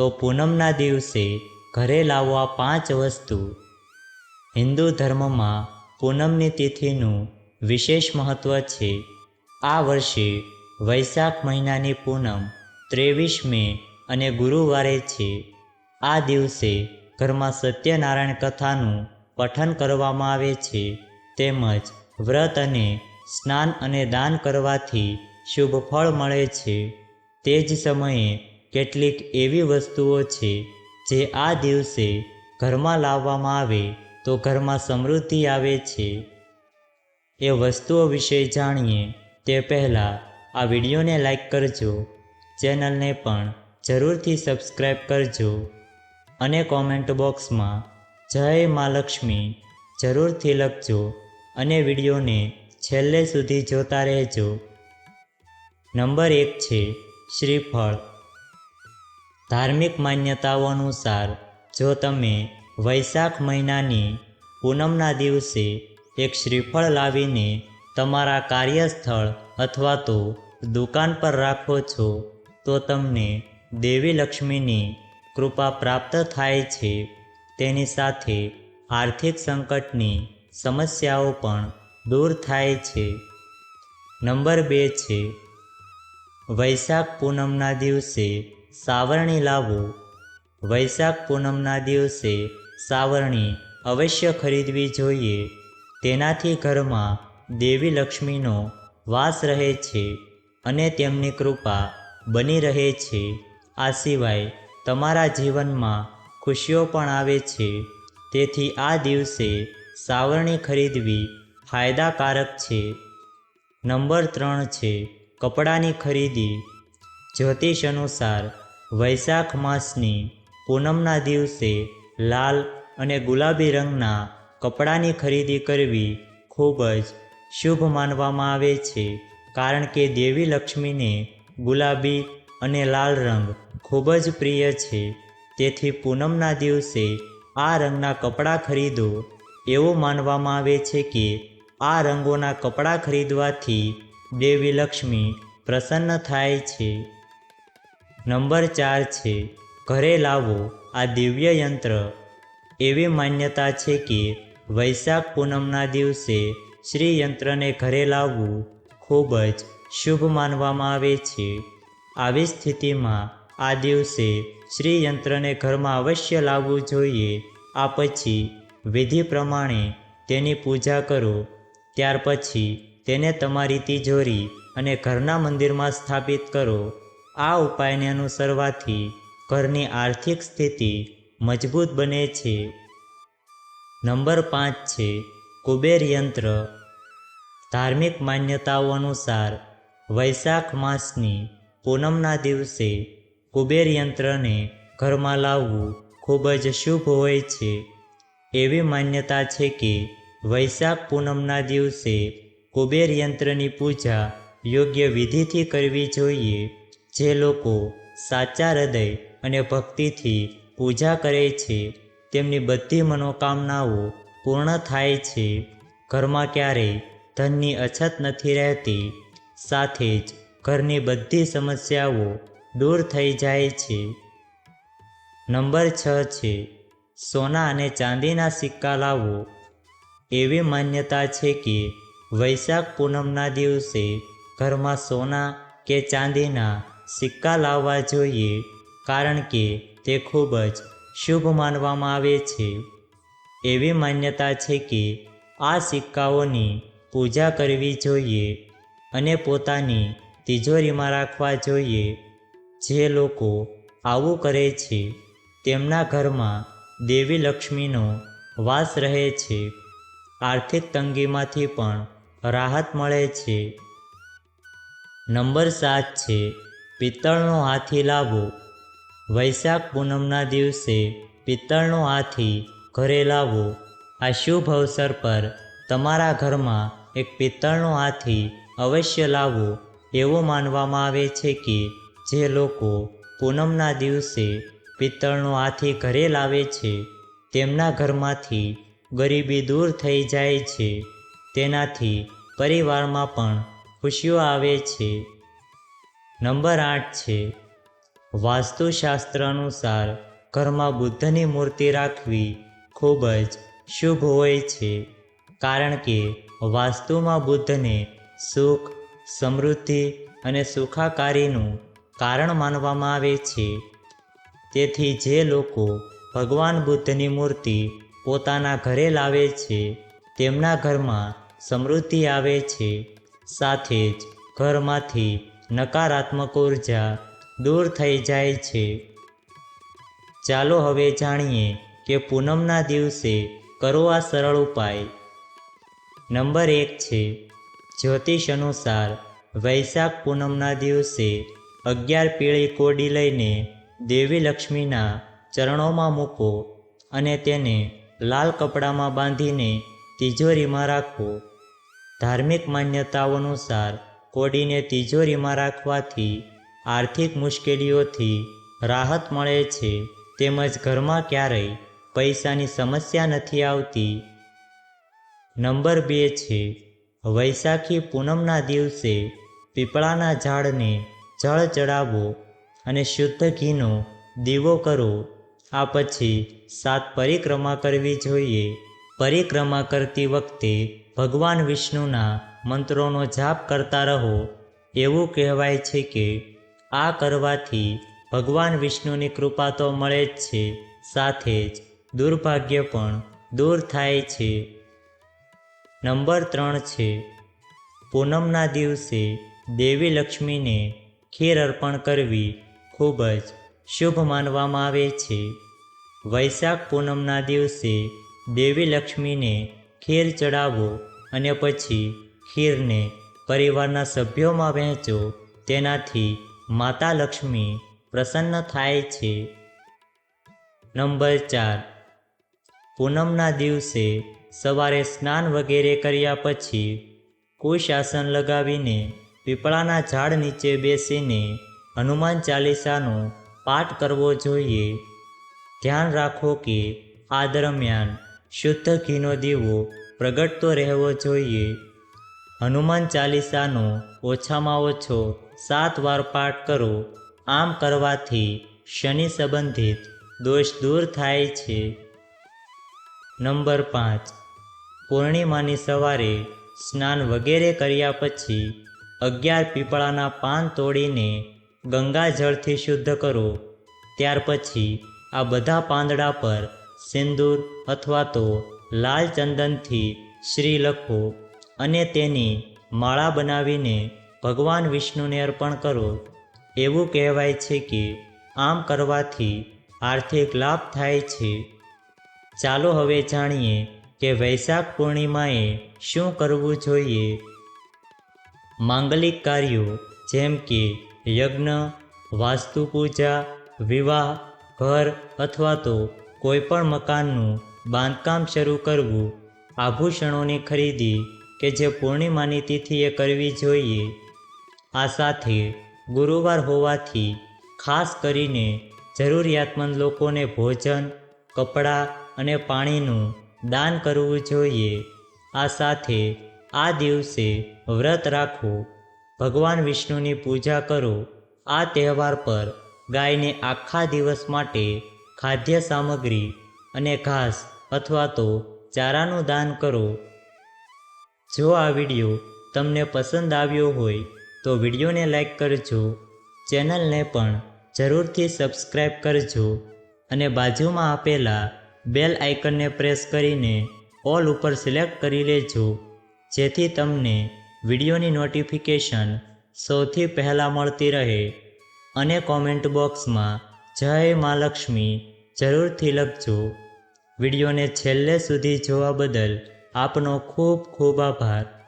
તો પૂનમના દિવસે ઘરે લાવવા પાંચ વસ્તુ. હિન્દુ ધર્મમાં પૂનમની તિથિનું વિશેષ મહત્ત્વ છે. આ વર્ષે વૈશાખ મહિનાની પૂનમ ત્રેવીસ મે અને ગુરુવારે છે. આ દિવસે ઘરમાં સત્યનારાયણ કથાનું પઠન કરવામાં આવે છે. તેમજ વ્રત અને સ્નાન અને દાન કરવાથી શુભ ફળ મળે છે. તે જ સમયે કેટલીક એવી વસ્તુઓ છે જે આ દિવસે ઘરમાં લાવવામાં આવે તો ઘરમાં સમૃદ્ધિ આવે છે. એ વસ્તુઓ વિશે જાણીએ તે પહેલાં આ વિડીયોને લાઈક કરજો, ચેનલને પણ જરૂરથી સબસ્ક્રાઈબ કરજો અને કોમેન્ટ બોક્સમાં જય મા લક્ષ્મી જરૂરથી લખજો અને વિડીયોને છેલ્લે સુધી જોતા રહેજો. નંબર એક છે શ્રીફળ. ધાર્મિક માન્યતાઓ અનુસાર, જો તમે વૈશાખ મહિનાની પૂનમના દિવસે એક શ્રીફળ લાવીને તમારા કાર્યસ્થળ અથવા તો દુકાન પર રાખો છો, તો તમને દેવી લક્ષ્મીની કૃપા પ્રાપ્ત થાય છે. તેની સાથે આર્થિક સંકટની સમસ્યાઓ પણ દૂર થાય છે. નંબર બે છે, વૈશાખ પૂનમના દિવસે સાવરણી લાવો. વૈશાખ પૂનમના દિવસે સાવરણી અવશ્ય ખરીદવી જોઈએ. તેનાથી ઘરમાં દેવી લક્ષ્મીનો વાસ રહે છે અને તેમની કૃપા બની રહે છે. આ સિવાય તમારા જીવનમાં ખુશીઓ પણ આવે છે. તેથી આ દિવસે સાવરણી ખરીદવી ફાયદાકારક છે. નંબર ત્રણ છે કપડાની ખરીદી. જ્યોતિષ અનુસાર વૈશાખ માસની પૂનમના દિવસે લાલ અને ગુલાબી રંગના કપડાની ખરીદી કરવી ખૂબ જ શુભ માનવામાં આવે છે, કારણ કે દેવી લક્ષ્મીને ગુલાબી અને લાલ રંગ ખૂબ જ પ્રિય છે. તેથી પૂનમના દિવસે આ રંગના કપડાં ખરીદો. એવું માનવામાં આવે છે કે આ રંગોના કપડાં ખરીદવાથી દેવી લક્ષ્મી પ્રસન્ન થાય છે. નંબર ચાર છે, ઘરે લાવો, આ દિવ્ય યંત્ર. એવી માન્યતા છે કે વૈશાખ પૂનમના દિવસે શ્રી યંત્રને ઘરે લાવવું ખૂબ જ શુભ માનવામાં આવે છે. આવી સ્થિતિમાં આ દિવસે શ્રી યંત્રને ઘરમાં અવશ્ય લાવવું જોઈએ. આ પછી વિધિ પ્રમાણે તેની પૂજા કરો. ત્યાર પછી તેને તમારી તિજોરી અને ઘરના મંદિરમાં સ્થાપિત કરો. આ ઉપાયને અનુસરવાથી ઘરની આર્થિક સ્થિતિ મજબૂત બને છે. નંબર પાંચ છે, કુબેર યંત્ર. ધાર્મિક માન્યતાઓ અનુસાર વૈશાખ માસની પૂનમના દિવસે કુબેર યંત્રને ઘરમાં લાવવું ખૂબ જ શુભ હોય છે. એવી માન્યતા છે કે વૈશાખ પૂનમના દિવસે કુબેર યંત્રની પૂજા યોગ્ય વિધિથી કરવી જોઈએ જે લોકો સાચા હૃદય અને ભક્તિથી પૂજા કરે છે, તેમની બધી મનોકામનાઓ પૂર્ણ થાય છે. ઘરમાં ક્યારેય ધનની અછત નથી રહેતી, સાથે જ ઘરની બધી સમસ્યાઓ દૂર થઈ જાય છે. નંબર છ છે, સોના અને ચાંદીના સિક્કા લાવો. એવી માન્યતા છે કે વૈશાખ પૂનમના દિવસે ઘરમાં સોના કે ચાંદીના સિક્કા લાવવા જોઈએ કારણ કે તે ખૂબ જ શુભ માનવામાં આવે છે. એવી માન્યતા છે કે આ સિક્કાઓની પૂજા કરવી જોઈએ અને પોતાની તિજોરીમાં રાખવા જોઈએ. જે લોકો આવું કરે છે, તેમના ઘરમાં દેવી લક્ષ્મીનો વાસ રહે છે. આર્થિક તંગીમાંથી પણ રાહત મળે છે. નંબર સાત છે પિત્તળનો હાથી લાવો વૈશાખ પૂનમના દિવસે પિત્તળનો હાથી ઘરે લાવો આ શુભ અવસર પર તમારા ઘરમાં એક પિત્તળનો હાથી અવશ્ય લાવો એવું માનવામાં આવે છે કે જે લોકો પૂનમના દિવસે પિત્તળનો હાથી ઘરે લાવે છે, તેમના ઘરમાંથી ગરીબી દૂર થઈ જાય છે. તેનાથી પરિવારમાં પણ ખુશીઓ આવે છે. નંબર આઠ છે વાસ્તુશાસ્ત્ર અનુસાર ઘરમાં બુદ્ધની મૂર્તિ રાખવી ખૂબ જ શુભ હોય છે, કારણ કે વાસ્તુમાં બુદ્ધને સુખ, સમૃદ્ધિ અને સુખાકારીનું કારણ માનવામાં આવે છે. તેથી જે લોકો ભગવાન બુદ્ધની મૂર્તિ પોતાના ઘરે લાવે છે, તેમના ઘરમાં સમૃદ્ધિ આવે છે. સાથે જ ઘરમાંથી નકારાત્મક ઊર્જા દૂર થઈ જાય છે. ચાલો હવે જાણીએ કે પૂનમના દિવસે કરો આ સરળ ઉપાય? નંબર એક છે, જ્યોતિષ અનુસાર વૈશાખ પૂનમના દિવસે અગિયાર પીળી કોડી લઈને દેવી લક્ષ્મીના ચરણોમાં મૂકો અને તેને લાલ કપડામાં બાંધીને તિજોરીમાં રાખો. ધાર્મિક માન્યતાઓ અનુસાર કોડીને તિજોરીમાં રાખવાથી આર્થિક મુશ્કેલીઓથી રાહત મળે છે, તેમજ ઘરમાં ક્યારેય પૈસાની સમસ્યા નથી આવતી. નંબર બે છે, વૈશાખી પૂનમના દિવસે પીપળાના ઝાડને જળ ચડાવો અને શુદ્ધ ઘીનો દીવો કરો. આ પછી સાત પરિક્રમા કરવી જોઈએ. પરિક્રમા કરતી વખતે ભગવાન વિષ્ણુના મંત્રોનો જાપ કરતા રહો. એવું કહેવાય છે કે આ કરવાથી ભગવાન વિષ્ણુની કૃપા તો મળે જ છે, સાથે જ દુર્ભાગ્ય પણ દૂર થાય છે. નંબર ત્રણ છે, પૂનમના દિવસે દેવી લક્ષ્મીને ખીર અર્પણ કરવી ખૂબ જ શુભ માનવામાં આવે છે. વૈશાખ પૂનમના દિવસે દેવી લક્ષ્મીને ખીર ચડાવો અને પછી ખીરને પરિવારના સભ્યોમાં વહેંચો. તેનાથી માતા લક્ષ્મી પ્રસન્ન થાય છે. નંબર ચાર. પૂનમના દિવસે સવારે સ્નાન વગેરે કર્યા પછી કુશ આસન લગાવીને પીપળાના ઝાડ નીચે બેસીને હનુમાન ચાલીસાનો પાઠ કરવો જોઈએ. ધ્યાન રાખો કે આ દરમિયાન શુદ્ધ ઘીનો દીવો પ્રગટતો રહેવો જોઈએ. હનુમાન ચાલીસાનો ઓછામાં ઓછો સાત વાર પાઠ કરો. આમ કરવાથી શનિ સંબંધિત દોષ દૂર થાય છે. નંબર પાંચ. પૂર્ણિમાની સવારે સ્નાન વગેરે કર્યા પછી અગિયાર પીપળાના પાન તોડીને ગંગાજળથી શુદ્ધ કરો. ત્યાર પછી આ બધા પાંદડા પર સિંદૂર અથવા તો લાલ ચંદનથી શ્રી લખો અને તેની માળા બનાવીને ભગવાન વિષ્ણુને અર્પણ કરો. એવું કહેવાય છે કે આમ કરવાથી આર્થિક લાભ થાય છે. ચાલો હવે જાણીએ કે વૈશાખ પૂર્ણિમાએ શું કરવું જોઈએ. માંગલિક કાર્યો જેમ કે યજ્ઞ વાસ્તુ પૂજા વિવાહ, ઘર અથવા તો કોઈ પણ મકાનનું બાંધકામ શરૂ કરવું, આભૂષણોની ખરીદી કે જે પૂર્ણિમાની તિથિએ કરવી જોઈએ, આ સાથે ગુરુવાર હોવાથી ખાસ કરીને જરૂરિયાતમંદ લોકોને ભોજન, કપડાં અને પાણીનું દાન કરવું જોઈએ. આ સાથે આ દિવસે વ્રત રાખો, ભગવાન વિષ્ણુની પૂજા કરો. આ તહેવાર પર ગાયને આખા દિવસ માટે ખાદ્ય સામગ્રી અને ઘાસ અથવા તો ચારાનું દાન કરો. જો આ વીડિયો તમને પસંદ આવ્યો હોય, તો વિડીયોને લાઈક કરજો. ચેનલને પણ જરૂરથી સબસ્ક્રાઈબ કરજો અને બાજુમાં આપેલા બેલ આઇકનને પ્રેસ કરીને ઓલ ઉપર સિલેક્ટ કરી લેજો, જેથી તમને વિડીયોની નોટિફિકેશન સૌથી પહેલાં મળતી રહે. અને કોમેન્ટ બોક્સમાં જય મા લક્ષ્મી જરૂરથી લખજો. વિડીયોને છેલ્લે સુધી જોવા બદલ આપનો ખૂબ ખૂબ આભાર.